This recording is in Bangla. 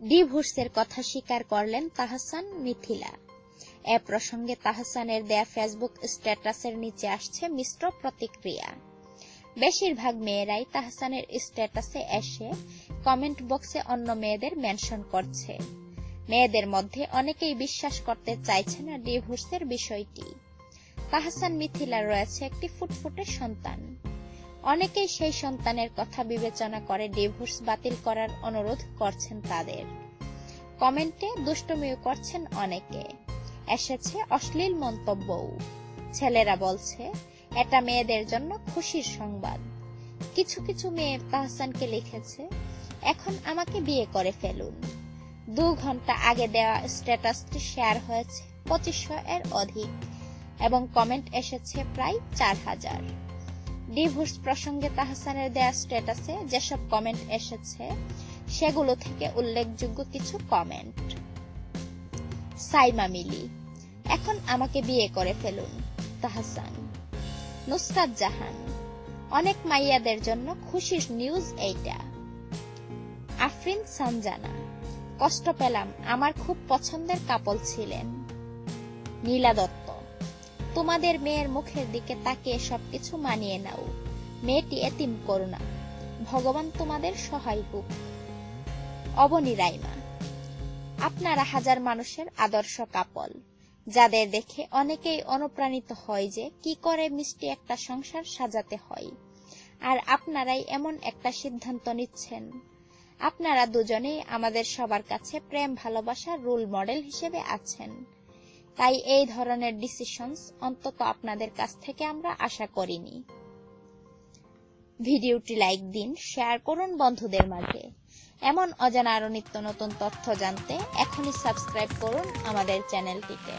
ডিভোর্সের কথা স্বীকার করলেন তাহসান মিথিলা। এ প্রসঙ্গে তাহসানের দেয়া ফেসবুক স্ট্যাটাসের নিচে আসছে মিশ্র প্রতিক্রিয়া। বেশিরভাগ মেয়েরাই তাহসানের স্ট্যাটাসে এসে কমেন্ট বক্সে অন্য মেয়েদের মেনশন করছে। মেয়েদের মধ্যে অনেকেই বিশ্বাস করতে চাইছে না ডিভোর্সের বিষয়টি। তাহসান মিথিলার রয়েছে একটি ফুটফুটে সন্তান। অনেকেই সেই সন্তানের কথা বিবেচনা করে ডিভোর্স বাতিল করার অনুরোধ করছেন তাদের। কমেন্টে দুষ্টমিও করছেন অনেকে। এসেছে অশ্লীল মন্তব্যও। ছেলেরা বলছে, এটা মেয়েদের জন্য খুশির সংবাদ। কিছু কিছু মেয়ে তাহসানকে লিখেছে, এখন আমাকে বিয়ে করে ফেলুন। দু ঘণ্টা আগে দেওয়া স্ট্যাটাসটি শেয়ার হয়েছে পঁচিশশো এর অধিক এবং কমেন্ট এসেছে প্রায় চার হাজার। ডিভোর্স প্রসঙ্গে তাহসানের দেয়া স্ট্যাটাসে যেসব কমেন্ট এসেছে, সেগুলো থেকে উল্লেখযোগ্য কিছু কমেন্ট। সাইমা মিলি, এখন আমাকে বিয়ে করে ফেলুন, তাহসান। নুসরাত জাহান, অনেক মাইয়াদের জন্য খুশির নিউজ এইটা। আফরিন সানজানা, কষ্ট পেলাম, আমার খুব পছন্দের কাপল ছিলেন। নীলা দত্ত তোমাদের মেয়ের মুখের দিকে তাকিয়ে সবকিছু মানিয়ে নাও। মেয়েটি এতিম করো না ভগবান তোমাদের সহায় হোক। অবনী রাইমা, আপনারা হাজার মানুষের আদর্শ কাপল, যাদের দেখে অনেকেই অনুপ্রাণিত হয় যে কি করে মিষ্টি একটা সংসার সাজাতে হয়। আর আপনারাই এমন একটা সিদ্ধান্ত নিচ্ছেন। আপনারা দুজনেই আমাদের সবার কাছে প্রেম ভালোবাসার রোল মডেল হিসেবে আছেন। তাই এই ধরনের ডিসিশনস অন্তত আপনাদের কাছ থেকে আমরা আশা করিনি। ভিডিওটি লাইক দিন, শেয়ার করুন বন্ধুদের মাঝে। এমন অজানা আরও নিত্য নতুন তথ্য জানতে এখনই সাবস্ক্রাইব করুন আমাদের চ্যানেলটিকে।